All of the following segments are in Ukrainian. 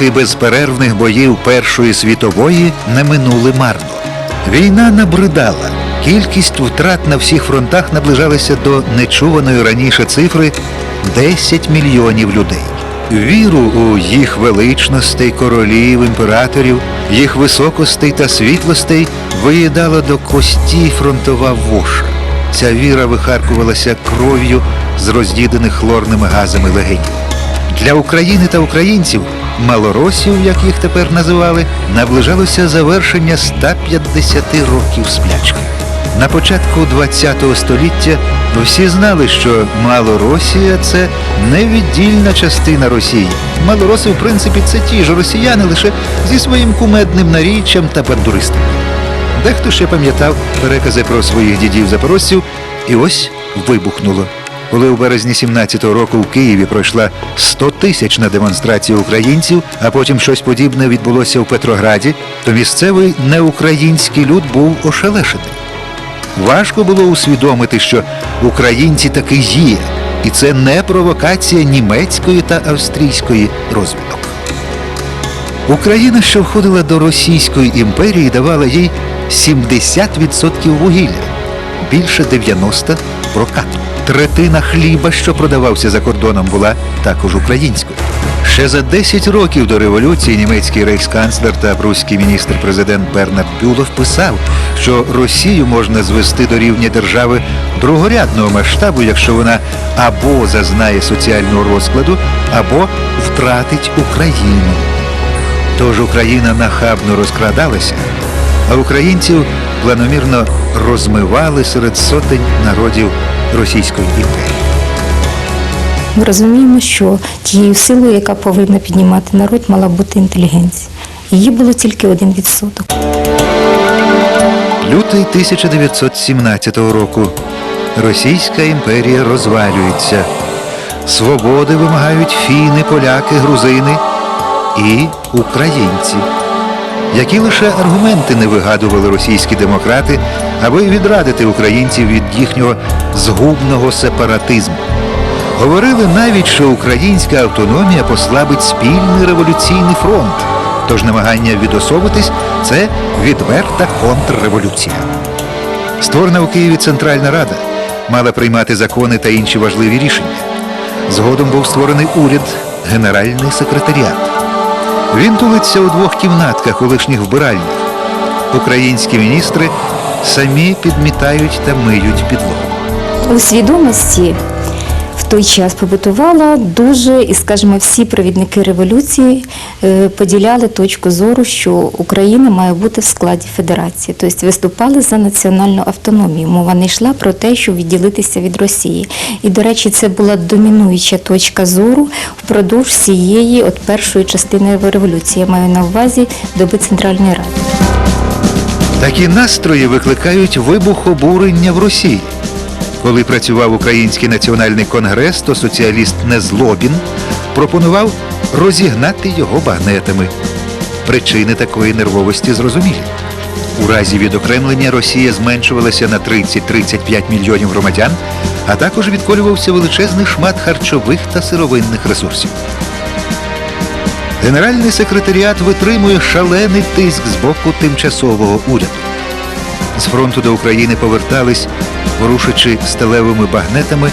роки безперервних боїв Першої світової не минули марно. Війна набридала. Кількість втрат на всіх фронтах наближалася до нечуваної раніше цифри 10 мільйонів людей. Віру у їх величностей, королів, імператорів, їх високостей та світлостей виїдала до кості фронтова воша. Ця віра вихаркувалася кров'ю з роздіданих хлорними газами легенів. Для України та українців, малоросів, як їх тепер називали, наближалося завершення 150 років сплячки. На початку ХХ століття всі знали, що Малоросія це невіддільна частина Росії. Малороси, в принципі, це ті ж росіяни, лише зі своїм кумедним наріччям та бандуристами. Дехто ще пам'ятав перекази про своїх дідів запорожців, і ось вибухнуло. Коли у березні 17-го року в Києві пройшла 100-тисячна демонстрація українців, а потім щось подібне відбулося у Петрограді, то місцевий неукраїнський люд був ошелешений. Важко було усвідомити, що українці таки є, і це не провокація німецької та австрійської розвідок. Україна, що входила до Російської імперії, давала їй 70% вугілля, більше 90% прокату. Третина хліба, що продавався за кордоном, була також українською. Ще за 10 років до революції німецький рейхсканцлер та пруський міністр-президент Бернард Бюлов писав, що Росію можна звести до рівня держави другорядного масштабу, якщо вона або зазнає соціального розкладу, або втратить Україну. Тож Україна нахабно розкрадалася, а українців планомірно розмивали серед сотень народів Російської імперії. Ми розуміємо, що тією силою, яка повинна піднімати народ, мала бути інтелігенція. Її було тільки один відсоток. Лютий 1917 року. Російська імперія розвалюється. Свободи вимагають фіни, поляки, грузини і українці. Які лише аргументи не вигадували російські демократи, аби відрадити українців від їхнього згубного сепаратизму. Говорили навіть, що українська автономія послабить спільний революційний фронт. Тож намагання відособитись це відверта контрреволюція. Створена у Києві Центральна Рада мала приймати закони та інші важливі рішення. Згодом був створений уряд, генеральний секретаріат. Він тулиться у двох кімнатках колишніх вбиральнях. Українські міністри самі підмітають та миють підлогу. У свідомості в той час побутувала дуже, і скажімо, всі провідники революції е, поділяли точку зору, що Україна має бути в складі федерації, тобто виступали за національну автономію. Мова не йшла про те, щоб відділитися від Росії. І, до речі, це була домінуюча точка зору впродовж всієї от першої частини революції. Я маю на увазі доби Центральної Ради. Такі настрої викликають вибух обурення в Росії. Коли працював Український національний конгрес, то соціаліст Незлобін пропонував розігнати його багнетами. Причини такої нервовості зрозумілі. У разі відокремлення Росія зменшувалася на 30-35 мільйонів громадян, а також відколювався величезний шмат харчових та сировинних ресурсів. Генеральний секретаріат витримує шалений тиск з боку тимчасового уряду. З фронту до України повертались, порушичи сталевими багнетами,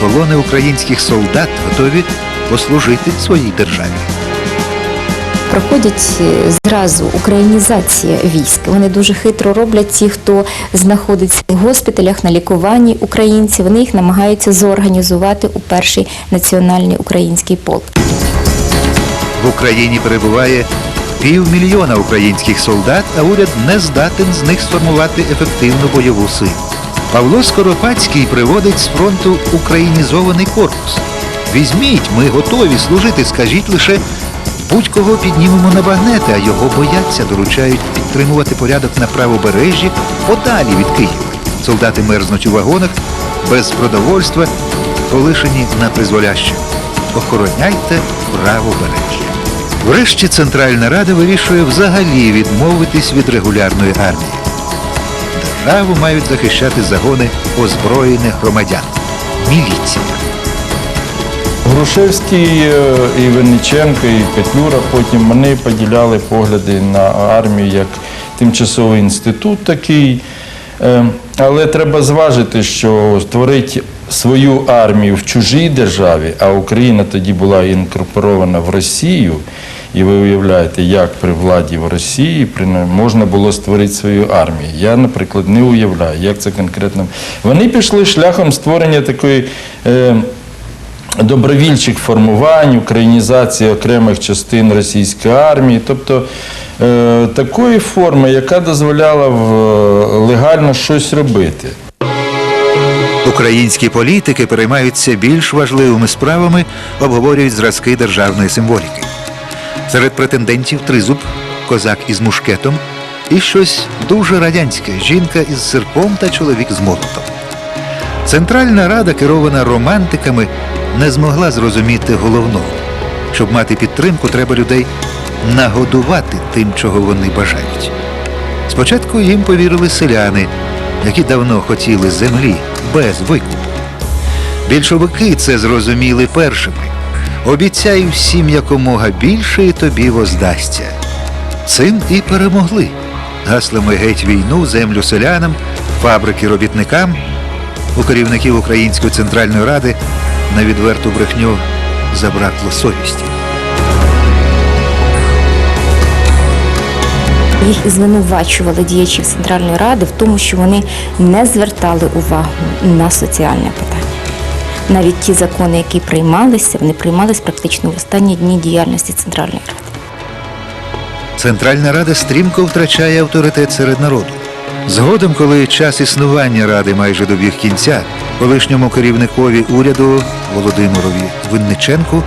колони українських солдат готові послужити своїй державі. Проходять е, зразу українізація військ. Вони дуже хитро роблять ті, хто знаходиться в госпіталях на лікуванні українці. Вони їх намагаються зорганізувати у перший національний український полк. В Україні перебуває півмільйона українських солдат, а уряд не здатен з них сформувати ефективну бойову силу. Павло Скоропадський приводить з фронту українізований корпус. Візьміть, ми готові служити, скажіть лише будь-кого піднімемо на багнети, а його бояться, доручають підтримувати порядок на правобережжі подалі від Києва. Солдати мерзнуть у вагонах, без продовольства, полишені на призволяще. Охороняйте правобережжя. Врешті Центральна Рада вирішує взагалі відмовитись від регулярної армії. Державу мають захищати загони озброєних громадян. Міліція. Грушевський е, і Винниченко, і Петлюра потім вони поділяли погляди на армію як тимчасовий інститут такий. Е, Але треба зважити, що створити свою армію в чужій державі, а Україна тоді була інкорпорована в Росію, і ви уявляєте, як при владі в Росії можна було створити свою армію. Я, наприклад, не уявляю, як це конкретно. Вони пішли шляхом створення такої. Е, добровільчих формувань, українізації окремих частин російської армії, тобто е, такої форми, яка дозволяла в, легально щось робити. Українські політики переймаються більш важливими справами, обговорюють зразки державної символіки. Серед претендентів тризуб, козак із мушкетом і щось дуже радянське жінка із серпом та чоловік з молотом. Центральна рада, керована романтиками, не змогла зрозуміти головного. Щоб мати підтримку, треба людей нагодувати тим, чого вони бажають. Спочатку їм повірили селяни, які давно хотіли землі без викупу. Більшовики це зрозуміли першими. Обіцяй всім якомога більше і тобі воздасться. Цим і перемогли. Гаслами геть війну, землю селянам, фабрики робітникам. У керівників Української центральної ради на відверту брехню забракло совісті. Їх і звинувачували діячів Центральної Ради в тому, що вони не звертали увагу на соціальне питання. Навіть ті закони, які приймалися, вони приймалися практично в останні дні діяльності Центральної Ради. Центральна рада стрімко втрачає авторитет серед народу. Згодом, коли час існування ради майже добіг кінця, колишньому керівникові уряду Володимирові Винниченку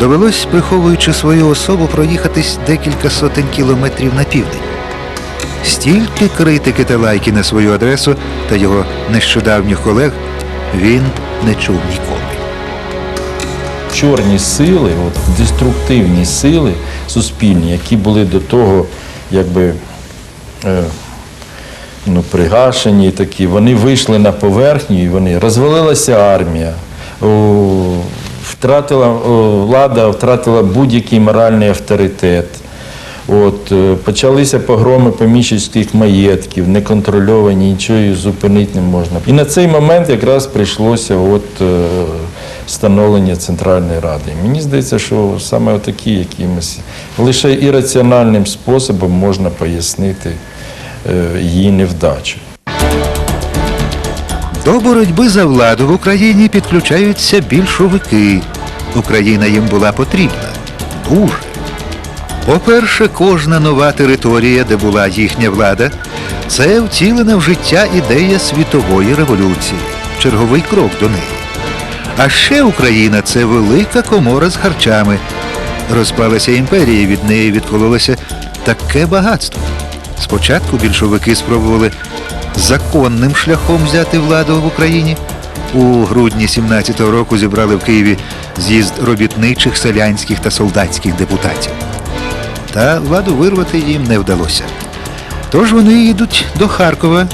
довелось, приховуючи свою особу, проїхатись декілька сотень кілометрів на південь. Стільки критики та лайки на свою адресу та його нещодавніх колег він не чув ніколи. Чорні сили, от, деструктивні сили суспільні, які були до того, якби. Е, ну, пригашені такі, вони вийшли на поверхню і вони розвалилася армія, втратила влада, втратила будь-який моральний авторитет. От, е, почалися погроми поміщицьких маєтків, неконтрольовані, нічого зупинити не можна. І на цей момент якраз прийшлося от, е, становлення Центральної Ради. Мені здається, що саме отакі якимось лише ірраціональним способом можна пояснити е, її невдачу. До боротьби за владу в Україні підключаються більшовики. Україна їм була потрібна. Дуже. По-перше, кожна нова територія, де була їхня влада, це втілена в життя ідея світової революції, черговий крок до неї. А ще Україна це велика комора з харчами. Розпалася імперія, від неї відкололося таке багатство. Спочатку більшовики спробували законним шляхом взяти владу в Україні. У грудні 17-го року зібрали в Києві з'їзд робітничих, селянських та солдатських депутатів. Та владу вирвати їм не вдалося. Тож вони їдуть до Харкова,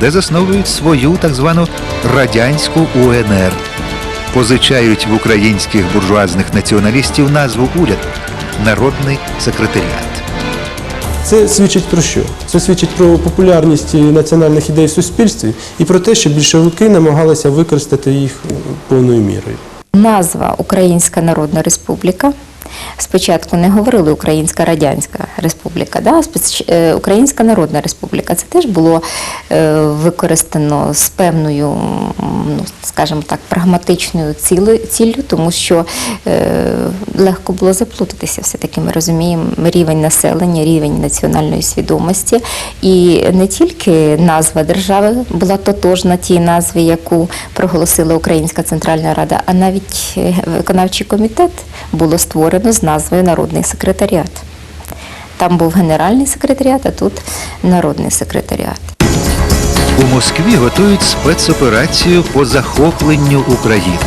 де засновують свою так звану радянську УНР. Позичають в українських буржуазних націоналістів назву уряду Народний секретаріат. Це свідчить про що? Це свідчить про популярність національних ідей в суспільстві і про те, що більшовики намагалися використати їх повною мірою. Назва Українська Народна Республіка. Спочатку не говорили Українська Радянська Республіка, да? е, Українська Народна Республіка. Це теж було е, використано з певною, ну, скажімо так, прагматичною ціллю, тому що е, легко було заплутатися. Все-таки ми розуміємо рівень населення, рівень національної свідомості. І не тільки назва держави була тотожна тій назві, яку проголосила Українська Центральна Рада, а навіть виконавчий комітет було створено з назвою Народний секретаріат. Там був генеральний секретаріат, а тут народний секретаріат. У Москві готують спецоперацію по захопленню України.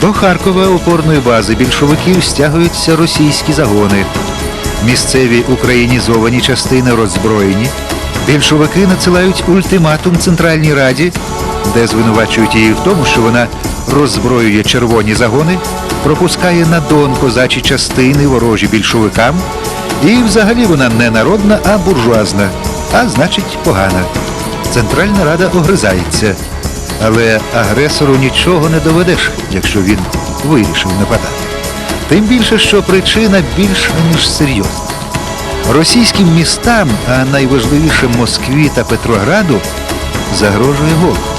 До Харкова опорної бази більшовиків стягуються російські загони. Місцеві українізовані частини роззброєні. Більшовики надсилають ультиматум Центральній Раді де звинувачують її в тому, що вона роззброює червоні загони, пропускає на дон козачі частини ворожі більшовикам, і взагалі вона не народна, а буржуазна, а значить погана. Центральна Рада огризається. Але агресору нічого не доведеш, якщо він вирішив нападати. Тим більше, що причина більш ніж серйозна. Російським містам, а найважливіше Москві та Петрограду, загрожує голод.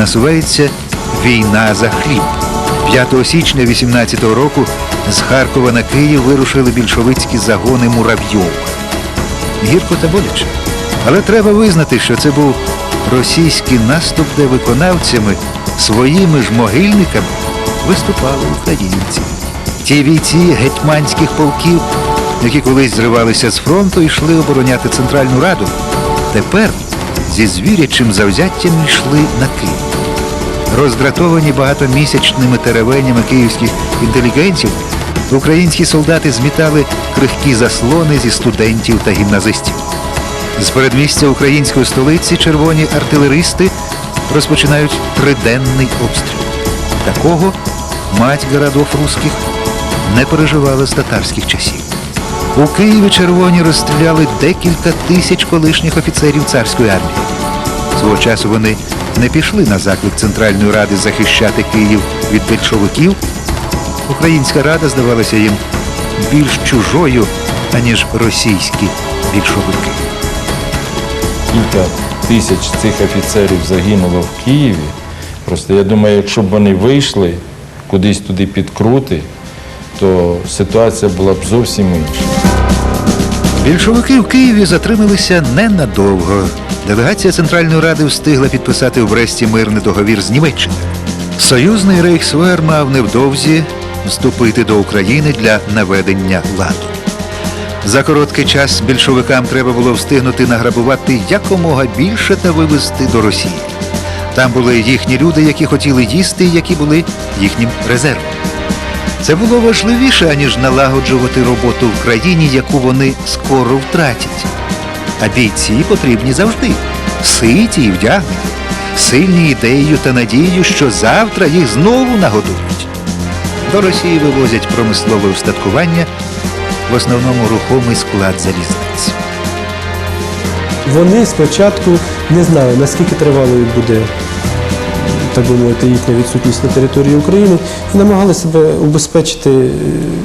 Насувається війна за хліб. 5 січня 18-го року з Харкова на Київ вирушили більшовицькі загони Муравйова. Гірко та боляче. Але треба визнати, що це був російський наступ, де виконавцями своїми ж могильниками виступали українці. Ті бійці гетьманських полків, які колись зривалися з фронту йшли обороняти Центральну Раду, тепер зі звірячим завзяттям йшли на Київ. Роздратовані багатомісячними теревенями київських інтелігентів, українські солдати змітали крихкі заслони зі студентів та гімназистів. З передмістя української столиці червоні артилеристи розпочинають триденний обстріл. Такого мать городов русських не переживала з татарських часів. У Києві червоні розстріляли декілька тисяч колишніх офіцерів царської армії. Свого часу вони не пішли на заклик Центральної Ради захищати Київ від більшовиків. Українська рада здавалася їм більш чужою, аніж російські більшовики. Кілька тисяч цих офіцерів загинуло в Києві. Просто я думаю, якщо б вони вийшли кудись туди підкрути, то ситуація була б зовсім інша. Більшовики в Києві затрималися ненадовго. Делегація Центральної Ради встигла підписати в Бресті мирний договір з Німеччиною. Союзний Рейхсвер мав невдовзі вступити до України для наведення ладу. За короткий час більшовикам треба було встигнути награбувати якомога більше та вивезти до Росії. Там були їхні люди, які хотіли їсти, які були їхнім резервом. Це було важливіше, аніж налагоджувати роботу в країні, яку вони скоро втратять. А бійці потрібні завжди ситі і вдягнені, сильні ідеєю та надією, що завтра їх знову нагодують. До Росії вивозять промислове устаткування, в основному рухомий склад залізниць. Вони спочатку не знали, наскільки тривалою буде, так би мовити, їхня відсутність на території України і намагалися себе убезпечити, е,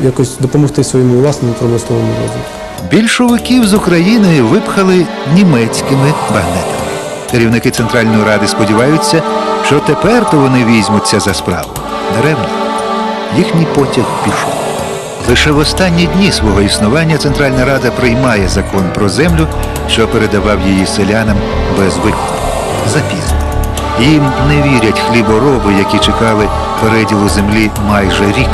якось допомогти своєму власному промисловому розвитку. Більшовиків з України випхали німецькими багнетами. Керівники Центральної Ради сподіваються, що тепер то вони візьмуться за справу. Даремно. Їхній потяг пішов. Лише в останні дні свого існування Центральна Рада приймає закон про землю, що передавав її селянам без викупу. Запізно. Їм не вірять хлібороби, які чекали переділу землі майже рік.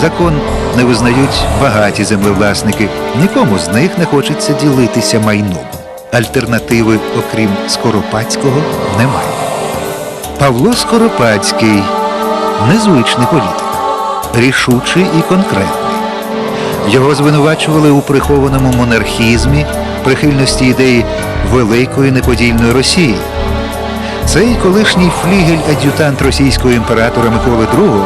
Закон не визнають багаті землевласники. Нікому з них не хочеться ділитися майном. Альтернативи, окрім Скоропадського, немає. Павло Скоропадський незвичний політик, рішучий і конкретний. Його звинувачували у прихованому монархізмі, прихильності ідеї великої неподільної Росії. Цей колишній флігель-ад'ютант російського імператора Миколи II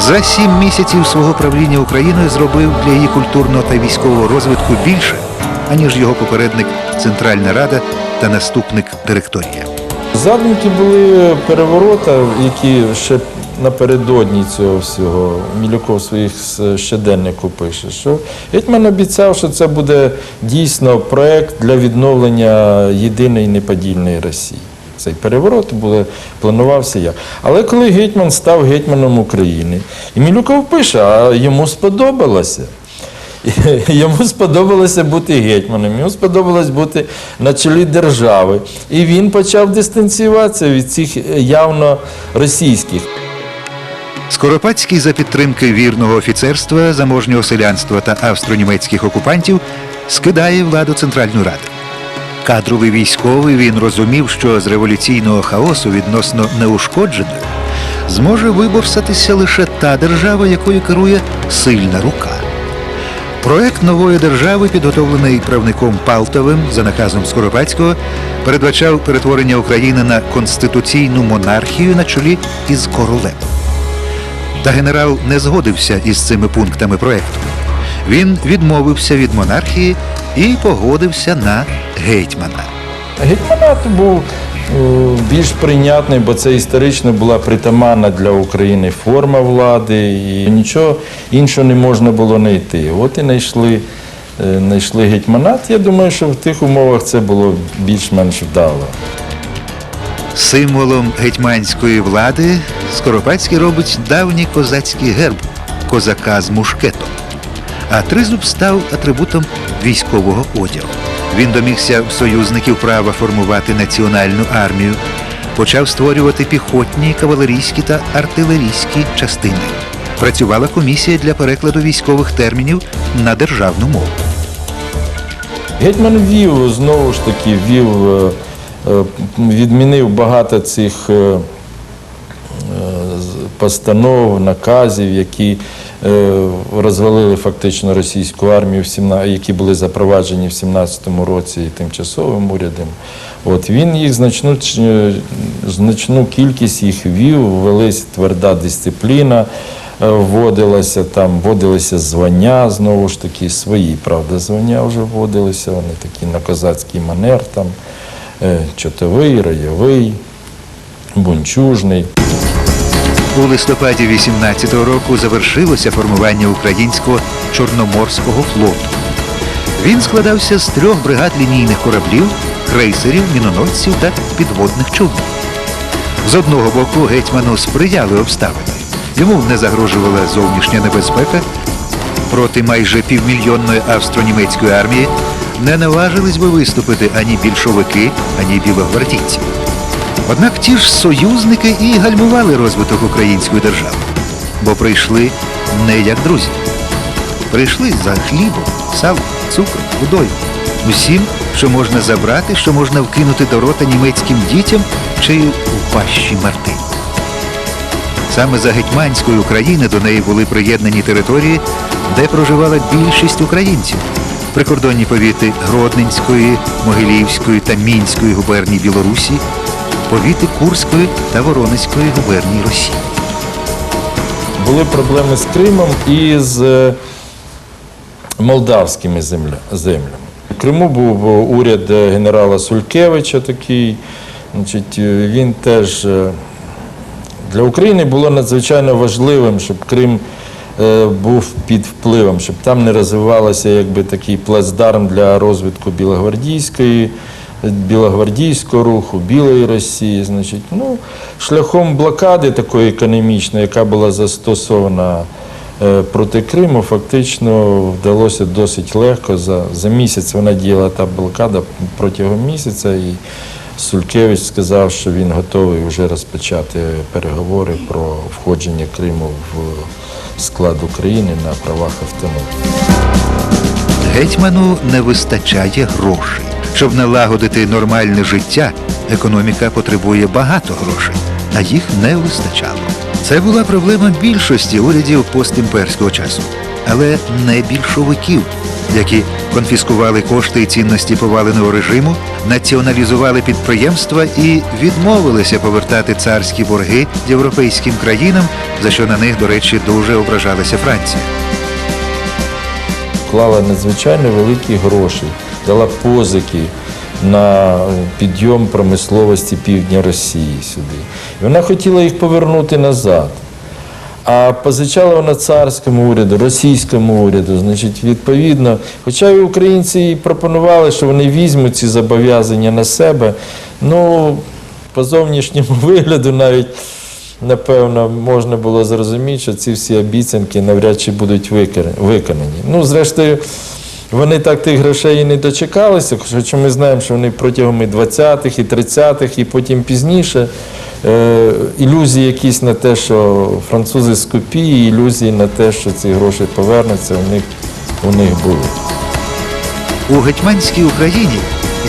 за сім місяців свого правління Україною зробив для її культурного та військового розвитку більше, аніж його попередник Центральна Рада та наступник директорія. Задумки були переворота, які ще напередодні цього всього Мілюков своїх щоденнику пише, що Гетьман обіцяв, що це буде дійсно проект для відновлення єдиної неподільної Росії. Цей переворот буде, планувався як. Але коли гетьман став гетьманом України, і Мілюков пише, а йому сподобалося. Йому сподобалося бути гетьманом, йому сподобалось бути на чолі держави. І він почав дистанціюватися від цих явно російських. Скоропадський за підтримки вірного офіцерства, заможнього селянства та австро-німецьких окупантів скидає владу Центральної Ради. Кадровий військовий він розумів, що з революційного хаосу відносно неушкодженої зможе виборсатися лише та держава, якою керує сильна рука. Проект нової держави, підготовлений правником Палтовим за наказом Скоропадського, передбачав перетворення України на конституційну монархію на чолі із королем. Та генерал не згодився із цими пунктами проекту. Він відмовився від монархії і погодився на гетьмана. Гетьманат був е, більш прийнятний, бо це історично була притаманна для України форма влади, і нічого іншого не можна було знайти. От і знайшли, е, знайшли гетьманат. Я думаю, що в тих умовах це було більш-менш вдало. Символом гетьманської влади Скоропадський робить давній козацький герб козака з мушкетом. А тризуб став атрибутом військового одягу. Він домігся в союзників права формувати національну армію, почав створювати піхотні, кавалерійські та артилерійські частини. Працювала комісія для перекладу військових термінів на державну мову. Гетьман ввів, знову ж таки, ввів, е, е, відмінив багато цих е, постанов, наказів, які розвалили фактично російську армію, які були запроваджені в 17-му році тимчасовим урядом. От він їх значну, значну кількість їх ввів, ввелась тверда дисципліна. е, Вводилося там, вводилися звання, знову ж таки, свої, правда, звання вже вводилися, вони такі на козацький манер, там, е, чотовий, райовий, бунчужний. У листопаді 18-го року завершилося формування українського Чорноморського флоту. Він складався з трьох бригад лінійних кораблів, крейсерів, міноносців та підводних човнів. З одного боку гетьману сприяли обставини. Йому не загрожувала зовнішня небезпека. Проти майже півмільйонної австро-німецької армії не наважились би виступити ані більшовики, ані білогвардійці. Однак ті ж союзники і гальмували розвиток української держави, бо прийшли не як друзі. Прийшли за хлібом, салом, цукром, водою, усім, що можна забрати, що можна вкинути до рота німецьким дітям чи у пащі марти. Саме за гетьманської України до неї були приєднані території, де проживала більшість українців. Прикордонні повіти Гродненської, Могилівської та Мінської губерній Білорусі, повіти Курської та Воронезької губерній Росії. Були проблеми з Кримом і з е, молдавськими землями. В Криму був е, уряд е, генерала Сулькевича такий. Значить, він теж для України було надзвичайно важливим, щоб Крим був під впливом, щоб там не розвивалося якби такий плацдарм для розвитку білогвардійської, білогвардійського руху, білої Росії. Значить, ну, шляхом блокади такої економічної, яка була застосована е, проти Криму, фактично вдалося досить легко. За, за місяць вона діяла та блокада протягом місяця. І Сулькевич сказав, що він готовий вже розпочати переговори про входження Криму в склад України на правах автономії. Гетьману не вистачає грошей. Щоб налагодити нормальне життя, економіка потребує багато грошей, а їх не вистачало. Це була проблема більшості урядів постімперського часу, але не більшовиків, які конфіскували кошти і цінності поваленого режиму, націоналізували підприємства і відмовилися повертати царські борги європейським країнам, за що на них, до речі, дуже ображалася Франція. вклала надзвичайно великі гроші, дала позики на підйом промисловості півдня Росії сюди. І вона хотіла їх повернути назад. А позичала вона царському уряду, російському уряду, значить, відповідно, хоча і українці і пропонували, що вони візьмуть ці зобов'язання на себе, ну, по зовнішньому вигляду навіть, напевно, можна було зрозуміти, що ці всі обіцянки навряд чи будуть виконані. Ну, зрештою, вони так тих грошей і не дочекалися, хоча ми знаємо, що вони протягом і 20-х, і 30-х, і потім пізніше. Е, ілюзії якісь на те, що французи скупі, ілюзії на те, що ці гроші повернуться, у них, у них були. У гетьманській Україні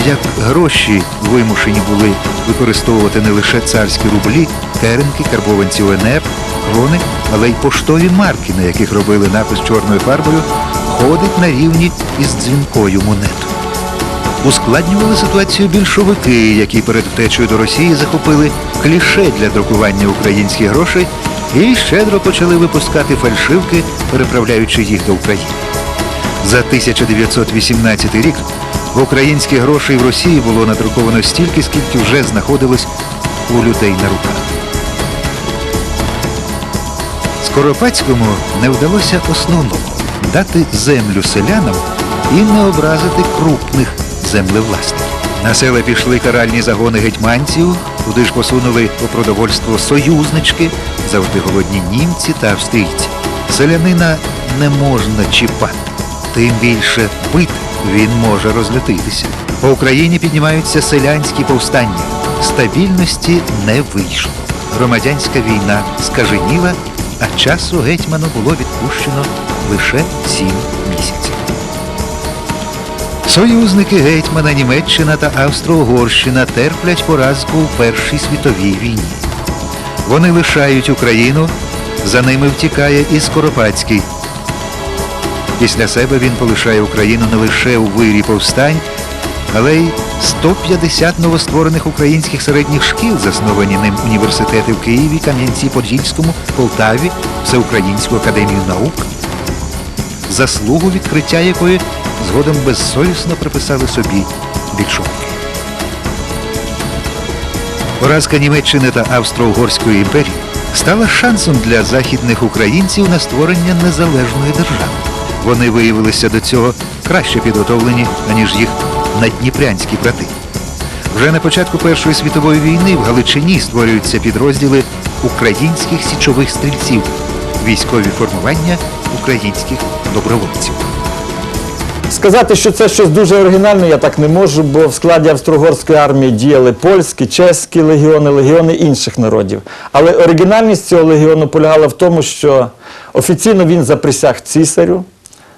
як гроші вимушені були використовувати не лише царські рублі, керенки, карбованці УНР, крони, але й поштові марки, на яких робили напис чорною фарбою ходить на рівні із дзвінкою монетою. Ускладнювали ситуацію більшовики, які перед втечею до Росії захопили кліше для друкування українських грошей і щедро почали випускати фальшивки, переправляючи їх до України. За 1918 рік українських грошей в Росії було надруковано стільки, скільки вже знаходилось у людей на руках. Скоропадському не вдалося основному дати землю селянам і не образити крупних землевласників. На села пішли каральні загони гетьманців, туди ж посунули по продовольство союзнички, завжди голодні німці та австрійці. Селянина не можна чіпати, тим більше бити він може розлютитися. По Україні піднімаються селянські повстання. Стабільності не вийшло. Громадянська війна скаженіла, а часу гетьману було відпущено лише сім місяців. Союзники гетьмана Німеччина та Австро-Угорщина терплять поразку у Першій світовій війні. Вони лишають Україну, за ними втікає і Скоропадський. Після себе він полишає Україну не лише у вирі повстань, але й 150 новостворених українських середніх шкіл, засновані ним університети в Києві, Кам'янці-Подільському, Полтаві, Всеукраїнську академію наук, заслугу відкриття якої згодом безсовісно приписали собі більшовики. Поразка Німеччини та Австро-Угорської імперії стала шансом для західних українців на створення незалежної держави. Вони виявилися до цього краще підготовлені, аніж їх надніпрянські брати. Вже на початку Першої світової війни в Галичині створюються підрозділи українських січових стрільців, військові формування українських добровольців. Сказати, що це щось дуже оригінальне, я так не можу, бо в складі австро-угорської армії діяли польські, чеські легіони, легіони інших народів. Але оригінальність цього легіону полягала в тому, що офіційно він заприсяг цісарю.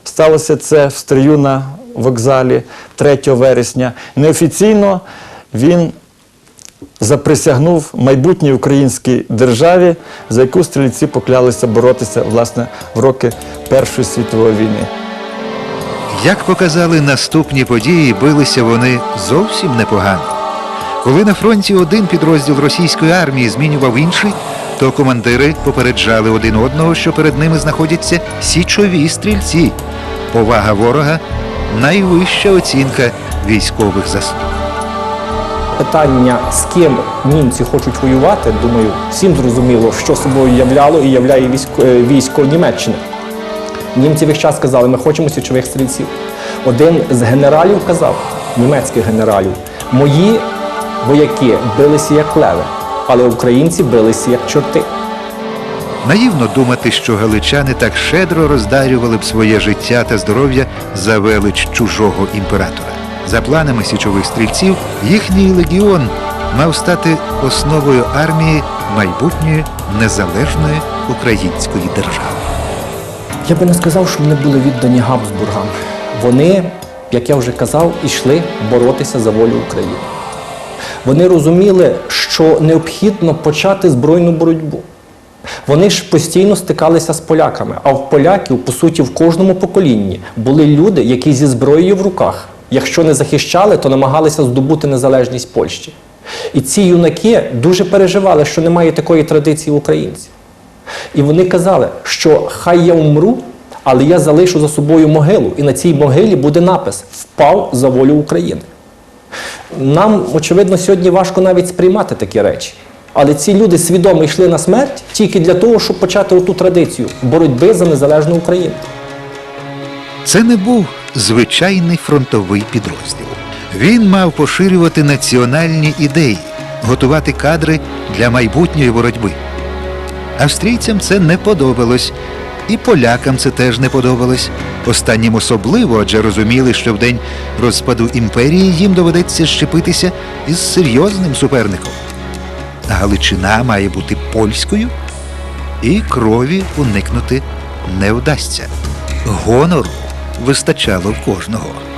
Сталося це в стрію на вокзалі 3 вересня. Неофіційно він заприсягнув майбутній українській державі, за яку стрільці поклялися боротися власне в роки Першої світової війни. Як показали наступні події, билися вони зовсім непогано. Коли на фронті один підрозділ російської армії змінював інший, то командири попереджали один одного, що перед ними знаходяться січові стрільці. Повага ворога найвища оцінка військових заслуг. Питання, з ким німці хочуть воювати, думаю, всім зрозуміло, що собою являло і являє військо, е, військо Німеччини. Німці весь час казали, ми хочемо січових стрільців. Один з генералів казав, німецьких генералів, мої вояки билися як леви, але українці билися як чорти. Наївно думати, що галичани так щедро роздарювали б своє життя та здоров'я за велич чужого імператора. За планами січових стрільців, їхній легіон мав стати основою армії майбутньої незалежної української держави. Я би не сказав, що вони були віддані Габсбургам. Вони, як я вже казав, йшли боротися за волю України. Вони розуміли, що необхідно почати збройну боротьбу. Вони ж постійно стикалися з поляками, а в поляків, по суті, в кожному поколінні були люди, які зі зброєю в руках, якщо не захищали, то намагалися здобути незалежність Польщі. І ці юнаки дуже переживали, що немає такої традиції українців. І вони казали, що хай я умру, але я залишу за собою могилу, і на цій могилі буде напис Впав за волю України. Нам, очевидно, сьогодні важко навіть сприймати такі речі. Але ці люди свідомо йшли на смерть тільки для того, щоб почати оту традицію боротьби за незалежну Україну. Це не був звичайний фронтовий підрозділ. Він мав поширювати національні ідеї, готувати кадри для майбутньої боротьби. Австрійцям це не подобалось, і полякам це теж не подобалось. Останнім особливо, адже розуміли, що в день розпаду імперії їм доведеться щепитися із серйозним суперником. Галичина має бути польською, і крові уникнути не вдасться. Гонору вистачало в кожного.